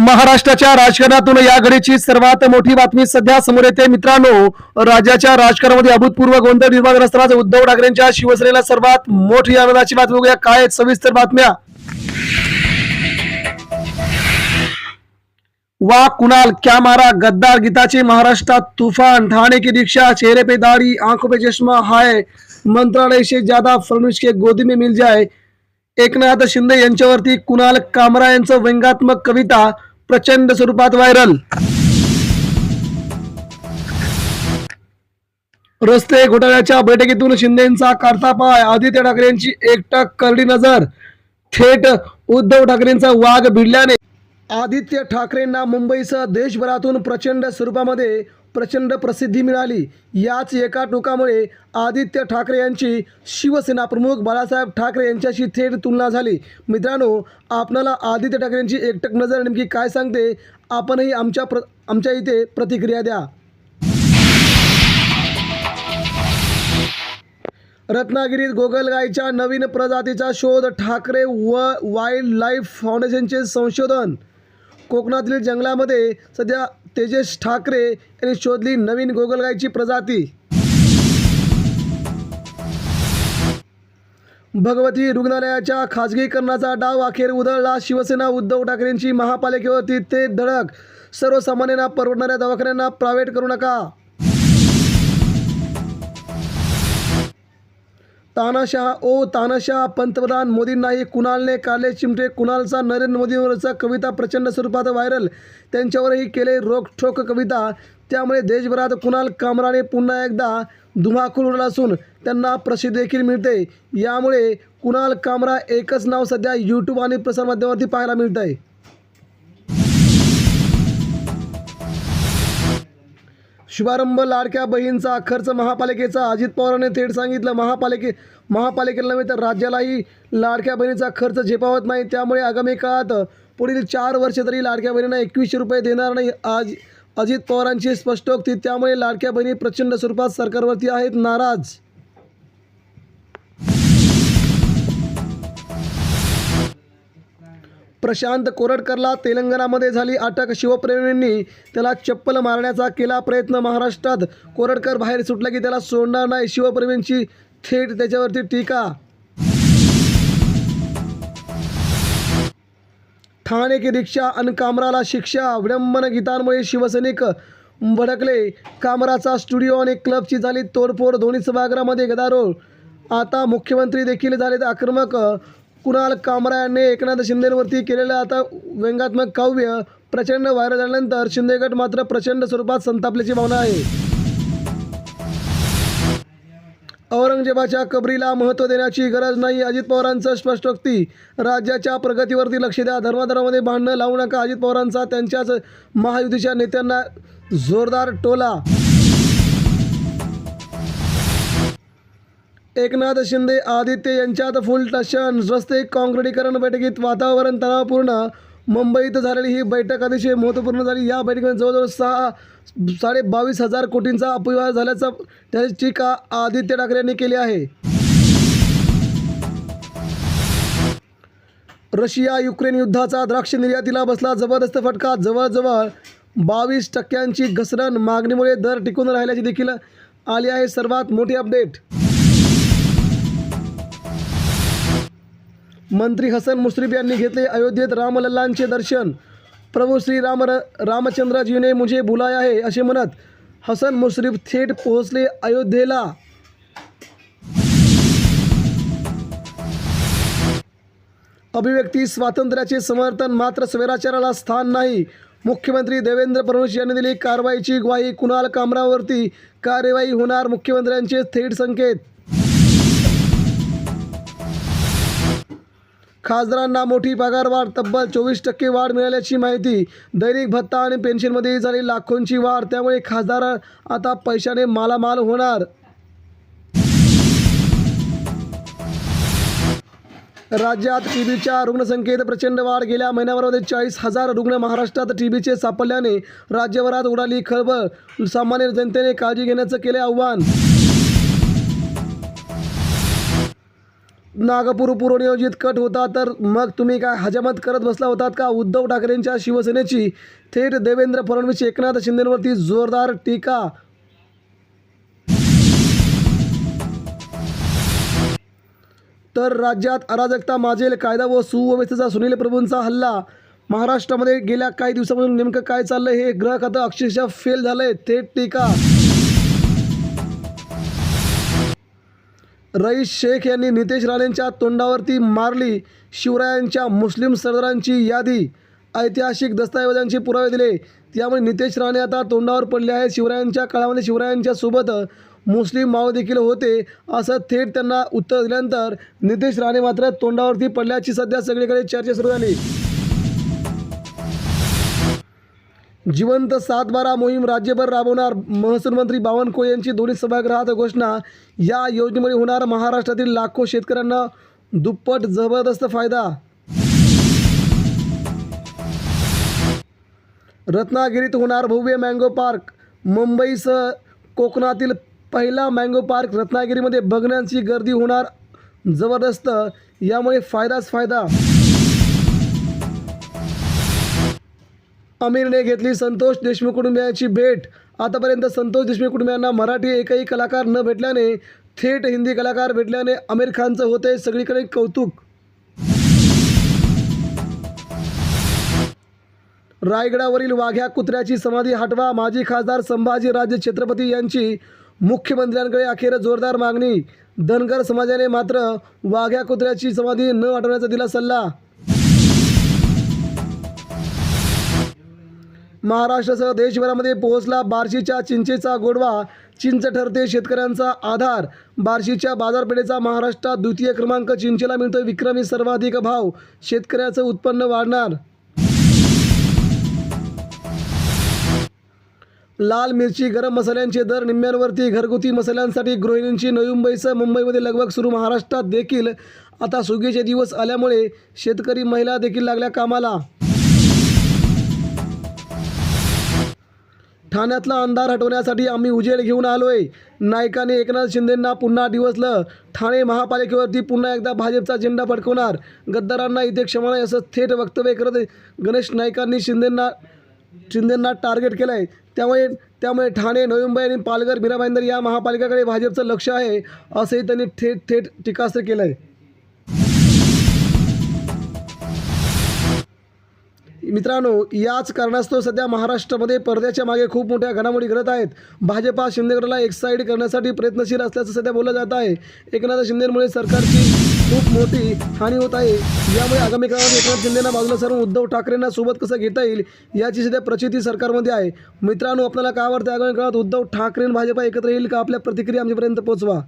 महाराष्ट्राच्या राजकारणातून या घडीची सर्वात मोठी बातमी सध्या समोर येते. मित्रांनो राज्याच्या राजकारणामध्ये अभूतपूर्व गोंधळ निर्माण झाला उद्धव ठाकरेंच्या शिवसेनेला सर्वात मोठी आनंदाची बातमी बघूया. काय सविस्तर बातम्या? वा कुणाल क्या मारा गद्दार गीताचे महाराष्ट्रात तुफान ठाणे की दीक्षा चेहरे पे दाढ़ी आंखों पे चश्मा हाय मंत्रालय से ज्यादा फडणवीस के गोदी में मिल जाए. एकनाथ शिंदे यांच्यावरती कुणाल कामरा यांचं व्यंगात्मक कविता प्रचंड स्वरूपात व्हायरल. रस्ते घोटाळ्याच्या बैठकीतून शिंदेचा करता पाय आदित्य ठाकरेंची एकटक करडी नजर. थेट उद्धव ठाकरेंचा वाघ भिडल्याने आदित्य ठाकरेंना मुंबईसह देशभरातून प्रचंड स्वरूपामध्ये प्रचंड प्रसिद्धी मिळाली. याच एका टोकामुळे आदित्य ठाकरे यांची शिवसेना प्रमुख बाळासाहेब ठाकरे यांच्याशी थेट तुलना झाली. मित्रांनो आपणाला आदित्य ठाकरेंची एकटक नजर नेमकी काय सांगते? आपणही आमच्या प्र आमच्या इथे प्रतिक्रिया द्या. रत्नागिरीत गोगलगायच्या नवीन प्रजातीचा शोध ठाकरे व वाईल्ड लाईफ फाउंडेशनचे संशोधन. कोकणातील जंगलामध्ये सध्या तेजस ठाकरे यांनी शोधली नवीन गोगलगायची प्रजाती. भगवती रुग्णालयाच्या खाजगीकरणाचा डाव अखेर उधळला. शिवसेना उद्धव ठाकरेंची महापालिकेवरती ते धडक. सर्वसामान्यांना परवडणाऱ्या दवाखान्यांना प्रायव्हेट करू नका. तानाशाह ओ तानाशाह पंतप्रधान मोदींनाही कुणालने काले चिमटे? कुणालचा नरेंद्र मोदींवरचा कविता प्रचंड स्वरूपात व्हायरल. त्यांच्यावरही केले रोखठोक कविता. त्यामुळे देशभरात कुणाल कामराने पुन्हा एकदा धुमाकूळ उडला असून त्यांना प्रसिद्धीदेखील मिळते. यामुळे कुणाल कामरा एकच नाव सध्या यूट्यूब आणि प्रसारमाध्यमावरती पाहायला मिळत आहे शुभारंभ लाडक्या बहीणचा खर्च महापालिकेचा. अजित पवारांनी थेट सांगितलं महापालिके महापालिकेला नव्हे तर राज्यालाही लाडक्या बहिणीचा खर्च झेपावत नाही. त्यामुळे आगामी काळात पुढील चार वर्ष तरी लाडक्या बहिणींना एकवीसशे रुपये देणार नाही. आज अजित पवारांची स्पष्टोक्ती त्यामुळे लाडक्या बहिणी प्रचंड स्वरूपात सरकारवरती आहेत. नाराज! प्रशांत कोरडकरला तेलंगणामध्ये झाली अटक. शिवप्रेमींनी त्याला चप्पल मारण्याचा केला प्रयत्न. महाराष्ट्रात कोरडकर बाहेर सुटला की त्याला सोडणार नाही. शिवप्रेमींची थेट त्याच्यावरती टीका. ठाणे की रिक्षा अन कामराला शिक्षा. विडंबन गीतांमुळे शिवसैनिक भडकले. कामराचा स्टुडिओ आणि क्लबची झाली तोडफोड. दोन्ही सभागृहामध्ये गदारोळ. आता मुख्यमंत्री देखील झालेत आक्रमक. कुणाल कामरा यांनी एकनाथ शिंदेवरती केलेलं आता व्यंगात्मक काव्य प्रचंड व्हायरल झाल्यानंतर शिंदे गट मात्र प्रचंड स्वरूपात संतापल्याची भावना आहे. औरंगजेबाच्या कबरीला महत्त्व देण्याची गरज नाही अजित पवारांचं स्पष्टोक्ती राज्याच्या प्रगतीवरती लक्ष द्या धर्माधर्मामध्ये भांडणं लावू नका अजित पवारांचा त्यांच्याच महायुतीच्या नेत्यांना जोरदार टोला. एकनाथ शिंदे आदित्य यांच्यात फुल टशन. रस्ते काँक्रिटीकरण बैठकीत वातावरण तणावपूर्ण. मुंबईत झालेली ही बैठक अतिशय महत्त्वपूर्ण झाली. या बैठकीमध्ये जवळजवळ सहा साडे बावीस हजार कोटींचा अपव्यवहार झाल्याचा त्याची टीका आदित्य ठाकरे यांनी केली आहे. रशिया युक्रेन युद्धाचा द्राक्ष निर्यातीला बसला जबरदस्त फटका. जवळजवळ बावीस टक्क्यांची घसरण. मागणीमुळे दर टिकून राहिल्याची देखील आली आहे. सर्वात मोठी अपडेट मंत्री हसन मुश्रीफ यांनी घेतले अयोध्येत रामलल्लांचे दर्शन. प्रभू श्री राम रामचंद्रजीने मुझे बुलाया आहे असे म्हणत हसन मुश्रीफ थेट पोहोचले अयोध्येला. अभिव्यक्ती स्वातंत्र्याचे समर्थन मात्र स्वैराचाराला स्थान नाही. मुख्यमंत्री देवेंद्र फडणवीस यांनी दिली कारवाईची ग्वाही कुणाल कामरावरती कार्यवाही होणार मुख्यमंत्र्यांचे थेट संकेत. खासदारांना मोठी पगारवाढ तब्बल चोवीस टक्के वाढ मिळाल्याची माहिती. दैनिक भत्ता आणि पेन्शनमध्ये झाली लाखोंची वाढ त्यामुळे खासदार आता पैशाने मालामाल होणार. राज्यात टीबीच्या रुग्णसंख्येत प्रचंड वाढ गेल्या महिन्याभरामध्ये चाळीस हजार रुग्ण महाराष्ट्रात टीबीचे सापडल्याने राज्यभरात उडाली खळबळ. सामान्य जनतेने काळजी घेण्याचं केले आव्हान. नागपूर पूर्वनियोजित कट होता तर मग तुम्ही काय हजामत करत बसला होतात का? उद्धव ठाकरेंच्या शिवसेनेची थेट देवेंद्र फडणवीस एकनाथ शिंदेवरती जोरदार टीका. तर राज्यात अराजकता माजेल कायदा व सुव्यवस्थेचा सुनील प्रभूंचा हल्ला. महाराष्ट्रामध्ये गेल्या काही दिवसापासून नेमकं काय चाललंय हे ग्रह खातं अक्षरशः फेल झालंय थेट टीका. रईस शेख यांनी नितेश राणेंच्या तोंडावरती मारली. शिवरायांच्या मुस्लिम सरदारांची यादी. ऐतिहासिक दस्तऐवजांचे पुरावे दिले. त्यामुळे नितेश राणे आता तोंडावर पडले आहेत. शिवरायांच्या काळामध्ये शिवरायांच्या सोबत मुस्लिम माओ देखील होते असं थेट त्यांना उत्तर दिल्यानंतर नितेश राणे मात्र तोंडावरती पडल्याची सध्या सगळीकडे चर्चा सुरू झाली. जिवंत सातबारा मोहीम राज्यभर राबवणार. महसूल मंत्री बावनकुळे यांची दोन्ही सभागृहात घोषणा. या योजनेमुळे होणार महाराष्ट्रातील लाखो शेतकऱ्यांना दुप्पट जबरदस्त फायदा. रत्नागिरीत होणार भव्य मँगो पार्क. मुंबईसह कोकणातील पहिला मँगो पार्क रत्नागिरीमध्ये बघण्याची गर्दी होणार जबरदस्त. यामुळे फायदाच फायदा. आमिरने घेतली संतोष देशमुख कुटुंबियांची भेट. आतापर्यंत संतोष देशमुख कुटुंबियांना मराठी एकही कलाकार न भेटल्याने थेट हिंदी कलाकार भेटल्याने आमिर खानचं होते सगळीकडे कौतुक. रायगडावरील वाघ्या कुत्र्याची समाधी हटवा माजी खासदार संभाजीराजे छत्रपती यांची मुख्यमंत्र्यांकडे अखेर जोरदार मागणी. धनगर समाजाने मात्र वाघ्या कुत्र्याची समाधी न हटवण्याचा दिला सल्ला. महाराष्ट्रासह देशभरामध्ये पोहोचला बार्शीच्या चिंचेचा गोडवा. चिंच ठरते शेतकऱ्यांचा आधार. बार्शीच्या बाजारपेठेचा महाराष्ट्रात द्वितीय क्रमांक चिंचेला मिळतोय. विक्रमी सर्वाधिक भाव. शेतकऱ्याचं उत्पन्न वाढणार. लाल मिरची गरम मसाल्यांचे दर निम्म्यांवरती. घरगुती मसाल्यांसाठी गृहिणींची नवी मुंबईसह मुंबईमध्ये लगबग सुरू. महाराष्ट्रात देखील आता सुगीचे दिवस आल्यामुळे शेतकरी महिला देखील लागल्या कामाला. ठाण्यातला अंधार हटवण्यासाठी आम्ही उजेड घेऊन आलोय. नायकाने एकनाथ शिंदेंना पुन्हा दिवसलं. ठाणे महापालिकेवरती पुन्हा एकदा भाजपचा झेंडा फडकवणार. गद्दारांना इथे क्षमा नाही असं थेट वक्तव्य करत गणेश नायकांनी शिंदेंना शिंदेंना टार्गेट केलं आहे त्यामुळे त्यामुळे ठाणे नोव्हेंबर आणि पालघर मीरा या महापालिकेकडे भाजपचं लक्ष आहे असंही त्यांनी थेट थेट टीकास्त्र केलं आहे मित्रांनो याच कारणास्तव सध्या महाराष्ट्रामध्ये पडद्याच्या मागे खूप मोठ्या घडामोडी घडत आहेत. भाजपा शिंदेगडला एक्साईड करण्यासाठी प्रयत्नशील असल्याचं सध्या बोललं जात आहे. एकनाथ शिंदेमुळे सरकारची खूप मोठी हानी होत आहे. यामुळे आगामी काळात एकनाथ शिंदेना बाजूला सारून उद्धव ठाकरेंना सोबत कसं घेता येईल याची सध्या प्रचिती सरकारमध्ये आहे. मित्रांनो आपल्याला काय वाटतं आगामी काळात उद्धव ठाकरे आणि भाजपा एकत्र येईल का? आपल्या प्रतिक्रिया आमच्यापर्यंत पोहोचवा.